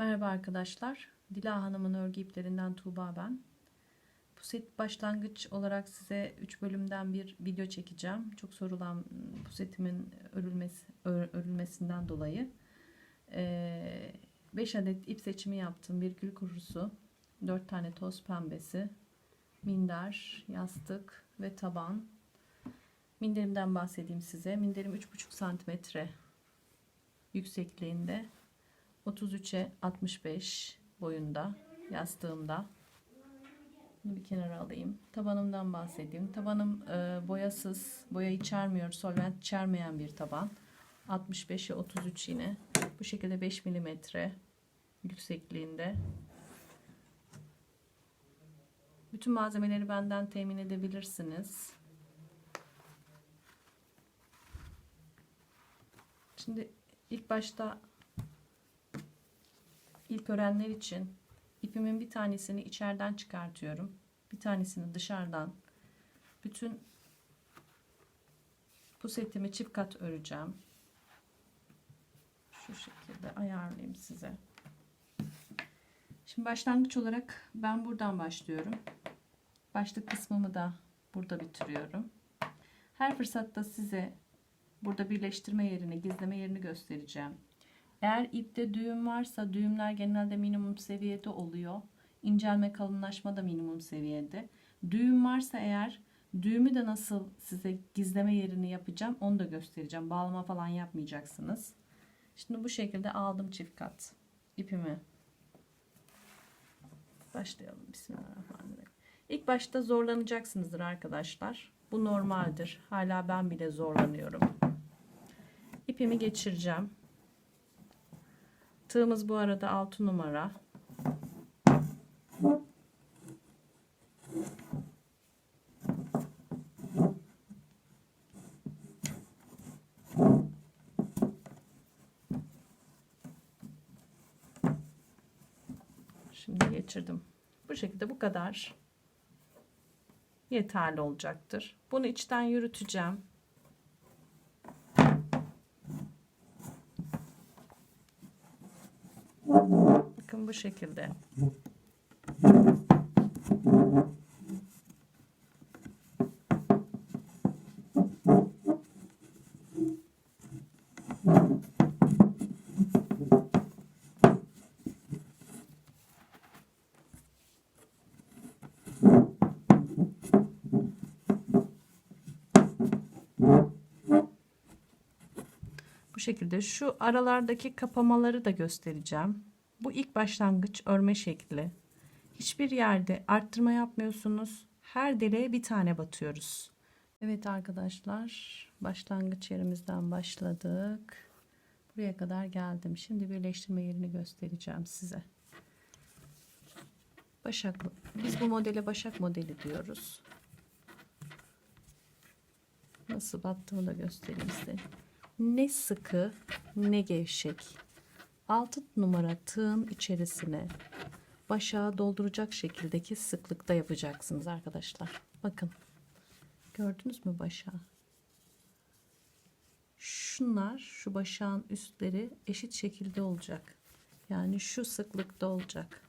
Merhaba arkadaşlar. Dila Hanım'ın örgü iplerinden Tuğba ben. Bu set başlangıç olarak size 3 bölümden bir video çekeceğim. Çok sorulan bu setimin örülmesi, ör- örülmesinden dolayı. 5 adet ip seçimi yaptım. Bir gül kurusu, 4 tane toz pembesi, minder, yastık ve taban. Minderimden bahsedeyim size. Minderim 3,5 santimetre yüksekliğinde 33'e 65 boyunda yastığımda. Bunu bir kenara alayım. Tabanımdan bahsedeyim. Tabanım e, boyasız boya içermiyor solvent içermeyen bir taban. 65'e 33 yine. Bu şekilde 5 milimetre yüksekliğinde. Bütün malzemeleri benden temin edebilirsiniz. Şimdi ilk başta İlk öğrenler için ipimin bir tanesini içeriden çıkartıyorum. Bir tanesini dışarıdan. Bütün pusetimi çift kat öreceğim. Şu şekilde ayarlayayım size. Şimdi başlangıç olarak ben buradan başlıyorum. Başlık kısmımı da burada bitiriyorum. Her fırsatta size burada birleştirme yerini, gizleme yerini göstereceğim. Eğer ipte düğüm varsa düğümler genelde minimum seviyede oluyor. İncelme kalınlaşma da minimum seviyede. Düğüm varsa eğer düğümü de nasıl size gizleme yerini yapacağım onu da göstereceğim. Bağlama falan yapmayacaksınız. Şimdi bu şekilde aldım çift kat ipimi. Başlayalım. Bismillahirrahmanirrahim. İlk başta zorlanacaksınızdır arkadaşlar. Bu normaldir. Hala ben bile zorlanıyorum. İpimi geçireceğim. Tığımız bu arada 6 numara. Şimdi geçirdim. Bu şekilde bu kadar yeterli olacaktır. Bunu içten yürüteceğim. Bu şekilde. Bu şekilde şu aralardaki kapamaları da göstereceğim. Bu ilk başlangıç örme şekli. Hiçbir yerde arttırma yapmıyorsunuz. Her deliğe bir tane batıyoruz. Evet arkadaşlar başlangıç yerimizden başladık. Buraya kadar geldim. Şimdi birleştirme yerini göstereceğim size. Başak biz bu modele başak modeli diyoruz. Nasıl battığını da göstereyim size. Ne sıkı ne gevşek. 6 numara tığın içerisine başağı dolduracak şekildeki sıklıkta yapacaksınız arkadaşlar. Bakın. Gördünüz mü başağı? Şunlar şu başağın üstleri eşit şekilde olacak. Yani şu sıklıkta olacak.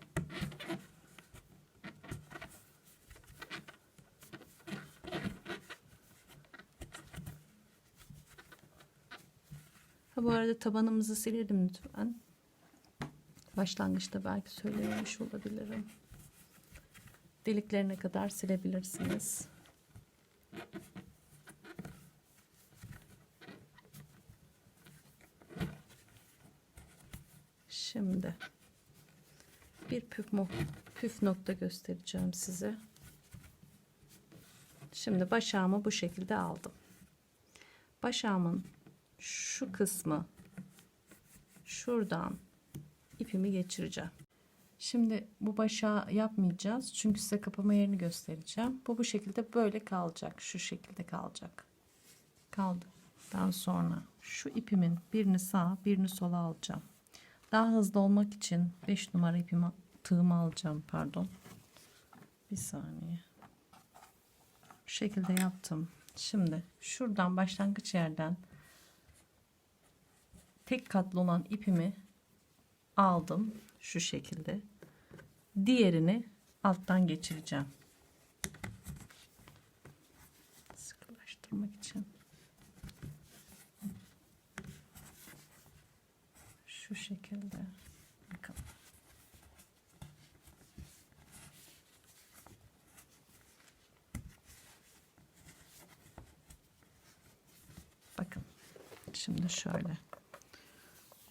Ha, bu arada tabanımızı silelim lütfen. Başlangıçta belki söylememiş olabilirim. Deliklerine kadar silebilirsiniz. Şimdi bir püf, püf nokta göstereceğim size. Şimdi başağımı bu şekilde aldım. Başağımın şu kısmı şuradan ipimi geçireceğim. Şimdi bu başa yapmayacağız. Çünkü size kapama yerini göstereceğim. Bu bu şekilde böyle kalacak. Şu şekilde kalacak. Kaldı. Daha sonra şu ipimin birini sağa birini sola alacağım. Daha hızlı olmak için 5 numara ipimi tığımı alacağım. Pardon. Bir saniye. Bu şekilde yaptım. Şimdi şuradan başlangıç yerden tek katlı olan ipimi aldım şu şekilde. Diğerini alttan geçireceğim. Sıkılaştırmak için. Şu şekilde. Bakın. Şimdi şöyle.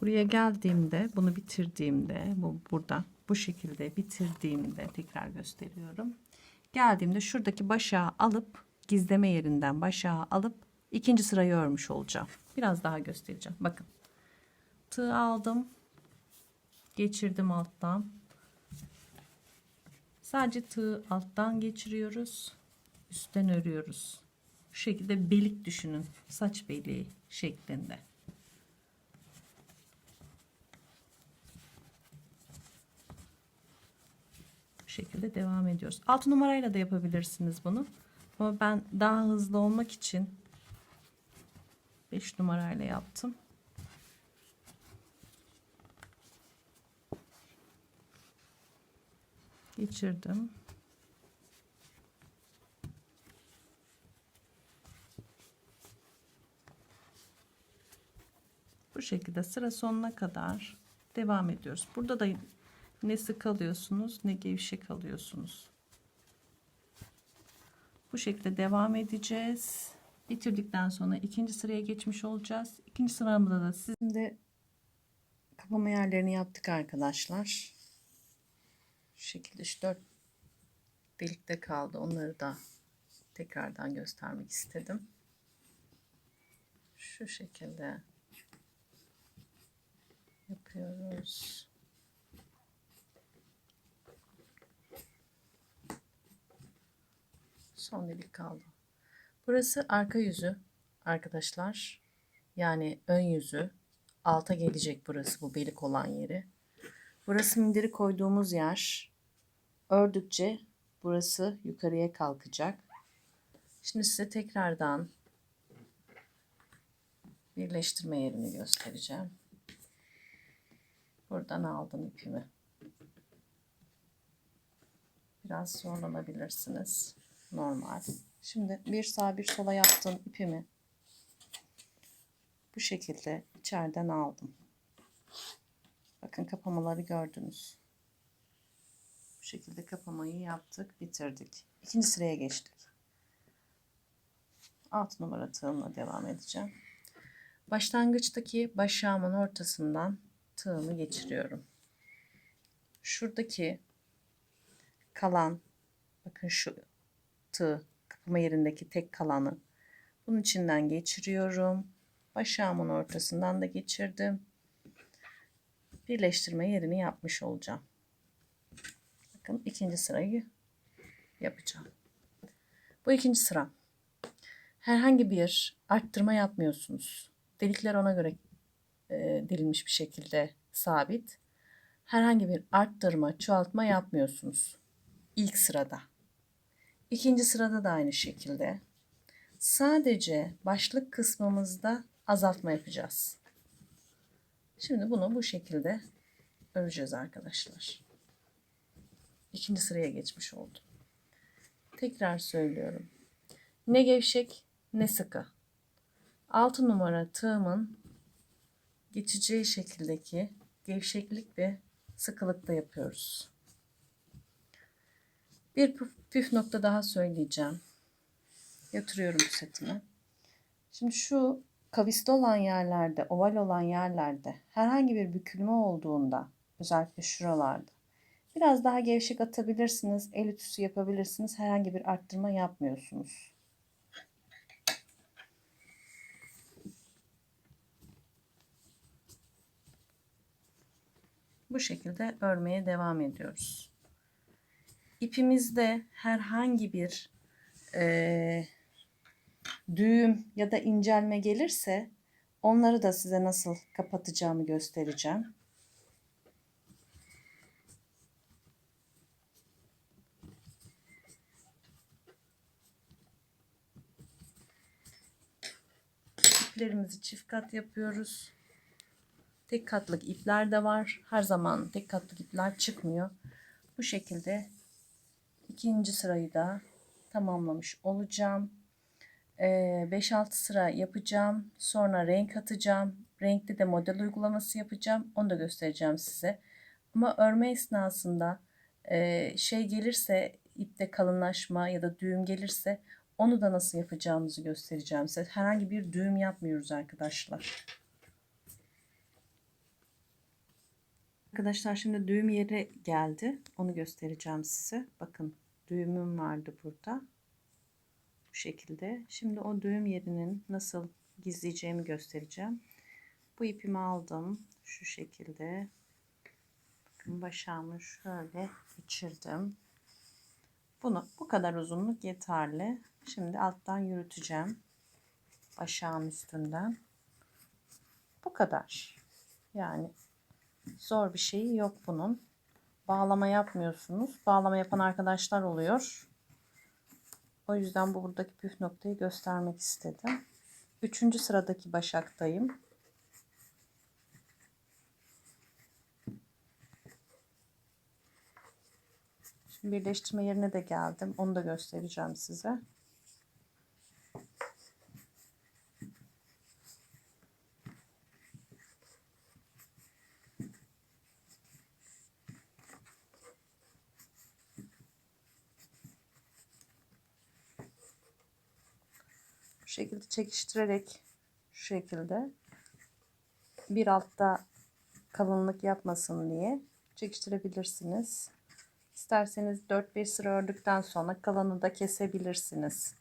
Buraya geldiğimde bunu bitirdiğimde bu burada bu şekilde bitirdiğimde tekrar gösteriyorum. Geldiğimde şuradaki başağı alıp gizleme yerinden başağı alıp ikinci sırayı örmüş olacağım. Biraz daha göstereceğim. Bakın. Tığ aldım. Geçirdim alttan. Sadece tığ alttan geçiriyoruz. Üstten örüyoruz. Bu şekilde belik düşünün. Saç beliği şeklinde. Şekilde devam ediyoruz. 6 numarayla da yapabilirsiniz bunu. Ama ben daha hızlı olmak için 5 numarayla yaptım. Geçirdim. Bu şekilde sıra sonuna kadar devam ediyoruz. Burada da ne sık alıyorsunuz ne gevşek alıyorsunuz. Bu şekilde devam edeceğiz. Bitirdikten sonra ikinci sıraya geçmiş olacağız. İkinci sıramızda da sizin de kapama yerlerini yaptık arkadaşlar. Şu şekilde şu dört delikte kaldı. Onları da tekrardan göstermek istedim. Şu şekilde yapıyoruz. Son delik kaldı. Burası arka yüzü arkadaşlar. Yani ön yüzü. Alta gelecek burası bu belik olan yeri. Burası minderi koyduğumuz yer. Ördükçe burası yukarıya kalkacak. Şimdi size tekrardan birleştirme yerini göstereceğim. Buradan aldım ipimi. Biraz zorlanabilirsiniz. Normal. Şimdi bir sağ bir sola yaptım ipimi. Bu şekilde içeriden aldım. Bakın kapamaları gördünüz. Bu şekilde kapamayı yaptık, bitirdik. İkinci sıraya geçtik. 6 numara tığımla devam edeceğim. Başlangıçtaki başağımın ortasından tığımı geçiriyorum. Şuradaki kalan bakın şu tığ kapama yerindeki tek kalanı bunun içinden geçiriyorum. Başağımın ortasından da geçirdim. Birleştirme yerini yapmış olacağım. Bakın ikinci sırayı yapacağım. Bu ikinci sıra. Herhangi bir arttırma yapmıyorsunuz. Delikler ona göre e, delinmiş bir şekilde sabit. Herhangi bir arttırma, çoğaltma yapmıyorsunuz. İlk sırada. İkinci sırada da aynı şekilde. Sadece başlık kısmımızda azaltma yapacağız. Şimdi bunu bu şekilde öreceğiz arkadaşlar. İkinci sıraya geçmiş oldum. Tekrar söylüyorum. Ne gevşek ne sıkı. 6 numara tığımın geçeceği şekildeki gevşeklik ve sıkılıkta yapıyoruz. Bir püf, püf nokta daha söyleyeceğim. Yatırıyorum setimi. Şimdi şu kavisli olan yerlerde, oval olan yerlerde herhangi bir bükülme olduğunda özellikle şuralarda biraz daha gevşek atabilirsiniz. El ütüsü yapabilirsiniz. Herhangi bir arttırma yapmıyorsunuz. Bu şekilde örmeye devam ediyoruz. İpimizde herhangi bir e, düğüm ya da incelme gelirse onları da size nasıl kapatacağımı göstereceğim. İplerimizi çift kat yapıyoruz. Tek katlık ipler de var. Her zaman tek katlık ipler çıkmıyor. Bu şekilde ikinci sırayı da tamamlamış olacağım. 5-6 sıra yapacağım. Sonra renk atacağım. Renkli de model uygulaması yapacağım. Onu da göstereceğim size. Ama örme esnasında e, şey gelirse ipte kalınlaşma ya da düğüm gelirse onu da nasıl yapacağımızı göstereceğim size. Herhangi bir düğüm yapmıyoruz arkadaşlar. Arkadaşlar şimdi düğüm yeri geldi. Onu göstereceğim size. Bakın düğümüm vardı burada. Bu şekilde. Şimdi o düğüm yerinin nasıl gizleyeceğimi göstereceğim. Bu ipimi aldım. Şu şekilde. Bakın başağımı şöyle geçirdim. Bunu bu kadar uzunluk yeterli. Şimdi alttan yürüteceğim. Başağın üstünden. Bu kadar. Yani zor bir şeyi yok bunun. Bağlama yapmıyorsunuz. Bağlama yapan arkadaşlar oluyor. O yüzden bu buradaki püf noktayı göstermek istedim. Üçüncü sıradaki başaktayım. Şimdi birleştirme yerine de geldim. Onu da göstereceğim size. Bu şekilde çekiştirerek şu şekilde bir altta kalınlık yapmasın diye çekiştirebilirsiniz. İsterseniz 4-5 sıra ördükten sonra kalanı da kesebilirsiniz.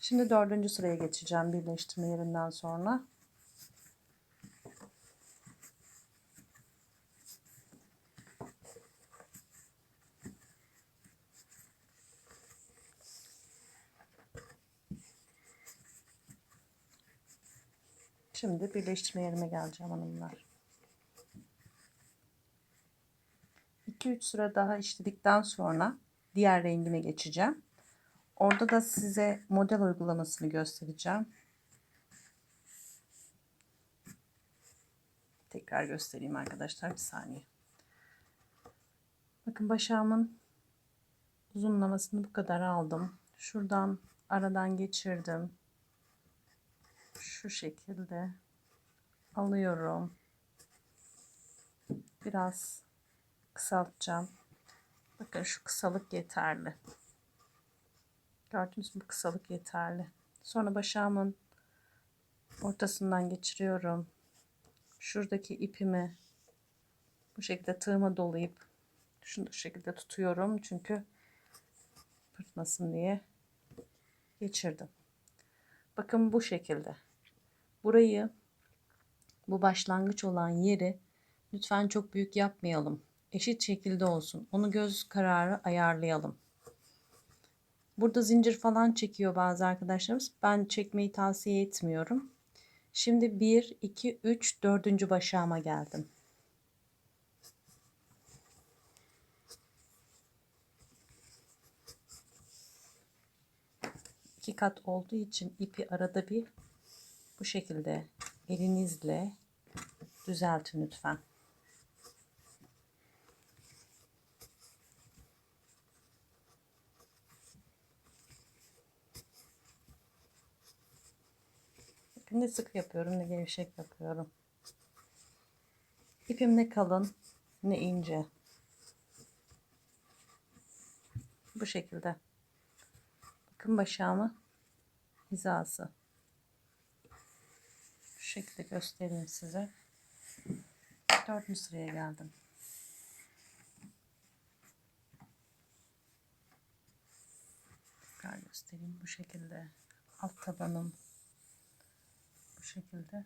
Şimdi dördüncü sıraya geçeceğim birleştirme yerinden sonra. Şimdi birleştirme yerime geleceğim hanımlar. 2-3 sıra daha işledikten sonra diğer rengine geçeceğim. Orada da size model uygulamasını göstereceğim. Tekrar göstereyim arkadaşlar bir saniye. Bakın başağımın uzunlamasını bu kadar aldım. Şuradan aradan geçirdim. Şu şekilde alıyorum. Biraz kısaltacağım. Bakın şu kısalık yeterli. Gördünüz mü? Bu kısalık yeterli. Sonra başağımın ortasından geçiriyorum. Şuradaki ipimi bu şekilde tığıma dolayıp şunu şu şekilde tutuyorum. Çünkü pırtmasın diye geçirdim. Bakın bu şekilde. Burayı bu başlangıç olan yeri lütfen çok büyük yapmayalım. Eşit şekilde olsun. Onu göz kararı ayarlayalım. Burada zincir falan çekiyor bazı arkadaşlarımız. Ben çekmeyi tavsiye etmiyorum. Şimdi 1, 2, 3, 4. başağıma geldim. İki kat olduğu için ipi arada bir bu şekilde elinizle düzeltin lütfen. Ne sık yapıyorum ne gevşek yapıyorum. İpim ne kalın ne ince. Bu şekilde. Bakın başağımı hizası. Şu şekilde göstereyim size. Dördüncü sıraya geldim. Tekrar göstereyim bu şekilde. Alt tabanım bu şekilde